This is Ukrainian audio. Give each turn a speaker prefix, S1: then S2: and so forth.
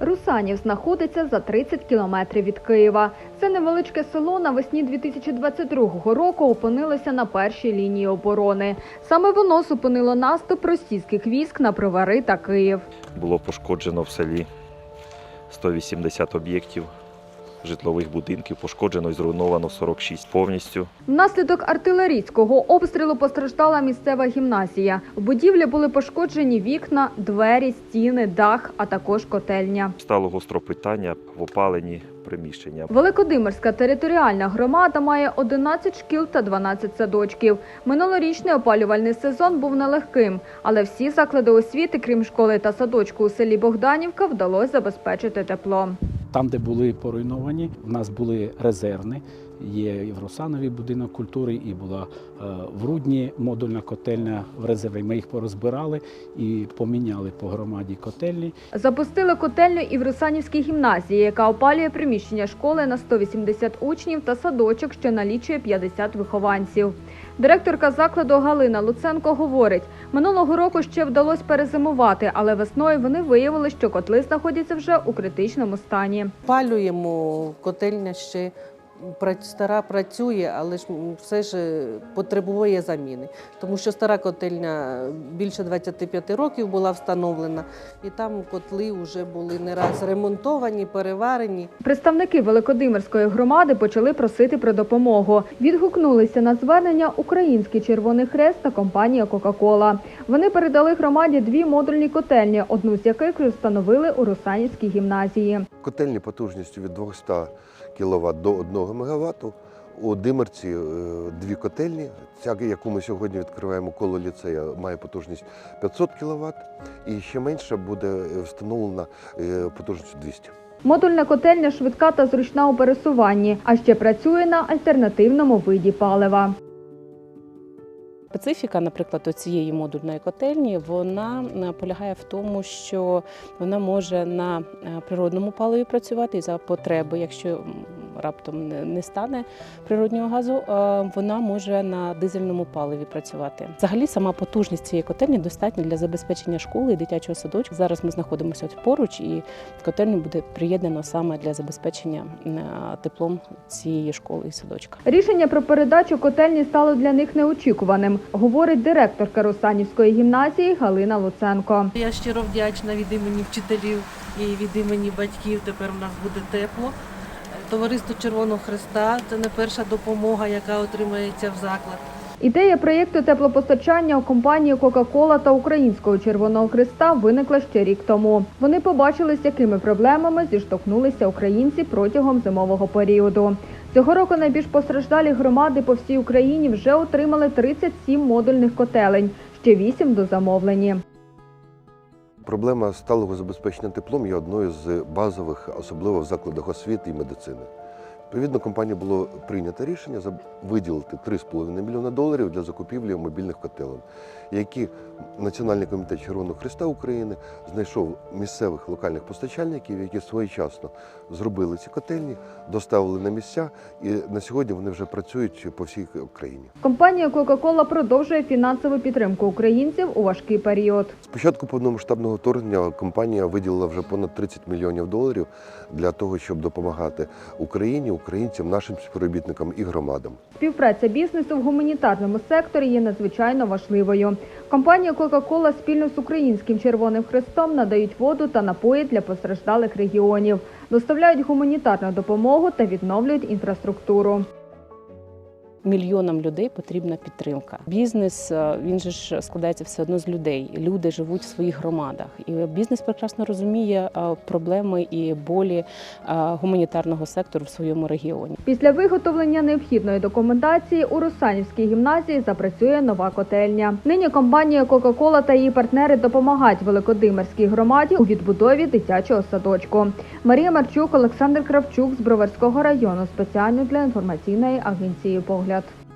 S1: Русанів знаходиться за 30 кілометрів від Києва. Це невеличке село навесні 2022 року опинилося на першій лінії оборони. Саме воно зупинило наступ російських військ на привари та Київ.
S2: Було пошкоджено в селі 180 об'єктів житлових будинків, пошкоджено і зруйновано 46 повністю.
S1: Внаслідок артилерійського обстрілу постраждала місцева гімназія. В будівлі були пошкоджені вікна, двері, стіни, дах, а також котельня.
S2: Стало гостро питання в опалені приміщення.
S1: Великодимирська територіальна громада має 11 шкіл та 12 садочків. Минулорічний опалювальний сезон був нелегким, але всі заклади освіти, крім школи та садочку у селі Богданівка, вдалося забезпечити тепло.
S3: Там, де були поруйновані, в нас були резервні. Є і в Русанові будинок культури, і була е, в Рудні модульна котельня в резерві. Ми їх порозбирали і поміняли по громаді котельні.
S1: Запустили котельню і в Русанівській гімназії, яка опалює приміщення школи на 180 учнів та садочок, що налічує 50 вихованців. Директорка закладу Галина Луценко говорить, минулого року ще вдалося перезимувати, але весною вони виявили, що котли знаходяться вже у критичному стані.
S4: Палюємо, котельня ще стара працює, але ж все ж е, потребує заміни. Тому що стара котельня більше 25 років була встановлена, і там котли вже були не раз ремонтовані, переварені.
S1: Представники Великодимирської громади почали просити про допомогу. Відгукнулися на звернення Український Червоний Хрест та компанія Кока-Кола. Вони передали громаді дві модульні котельні, одну з яких встановили у Русанівській гімназії.
S5: Котельні потужністю від 200 кВт до 1 МВт. У Димерці е, дві котельні. Ця, яку ми сьогодні відкриваємо коло ліцея, має потужність 500 кВт. І ще менше буде е, встановлена е, потужністю 200
S1: Модульна котельня швидка та зручна у пересуванні, а ще працює на альтернативному виді палива.
S6: Специфіка, наприклад, цієї модульної котельні, вона полягає в тому, що вона може на природному паливі працювати і за потреби, якщо раптом не- не стане природнього газу, е, вона може на дизельному паливі працювати. Взагалі, сама потужність цієї котельні достатня для забезпечення школи і дитячого садочку. Зараз ми знаходимося поруч, і котельню буде приєднано саме для забезпечення е, теплом цієї школи і садочка.
S1: Рішення про передачу котельні стало для них неочікуваним, говорить директорка Русанівської гімназії Галина Луценко.
S4: Я щиро вдячна від імені вчителів і від імені батьків. Тепер у нас буде тепло. Товариство Червоного Христа це не перша допомога, яка отримається в заклад.
S1: Ідея проєкту теплопостачання у компанії Кока-Кола та Українського Червоного Христа виникла ще рік тому. Вони побачили, з якими проблемами зіштовхнулися українці протягом зимового періоду. Цього року найбільш постраждалі громади по всій Україні вже отримали 37 модульних котелень, ще 8 дозамовлені.
S5: Проблема сталого забезпечення теплом є одною з базових, особливо в закладах освіти і медицини. Відповідно, компанії було прийнято рішення виділити 3,5 мільйона доларів для закупівлі мобільних котелень, які Національний комітет Червоного Христа України знайшов місцевих локальних постачальників, які своєчасно зробили ці котельні, доставили на місця, і на сьогодні вони вже працюють по всій Україні.
S1: Компанія Кока-Кола продовжує фінансову підтримку українців у важкий період.
S5: З початку повномасштабного вторгнення компанія виділила вже понад 30 мільйонів доларів для того, щоб допомагати Україні, українцям, нашим співробітникам і громадам.
S1: Співпраця бізнесу в гуманітарному секторі є надзвичайно важливою. Компанія Кока-Кола спільно з Українським Червоним Хрестом надають воду та напої для постраждалих регіонів, доставляють гуманітарну допомогу та відновлюють інфраструктуру.
S6: Мільйонам людей потрібна підтримка. Бізнес е, він же ж складається все одно з людей. Люди живуть в своїх громадах, і бізнес прекрасно розуміє е, проблеми і болі е, гуманітарного сектору в своєму регіоні.
S1: Після виготовлення необхідної документації у Русанівській гімназії запрацює нова котельня. Нині компанія Кока-Кола та її партнери допомагають Великодимирській громаді у відбудові дитячого садочку. Марія Марчук, Олександр Кравчук з Броварського району спеціально для інформаційної агенції Погляд ряд.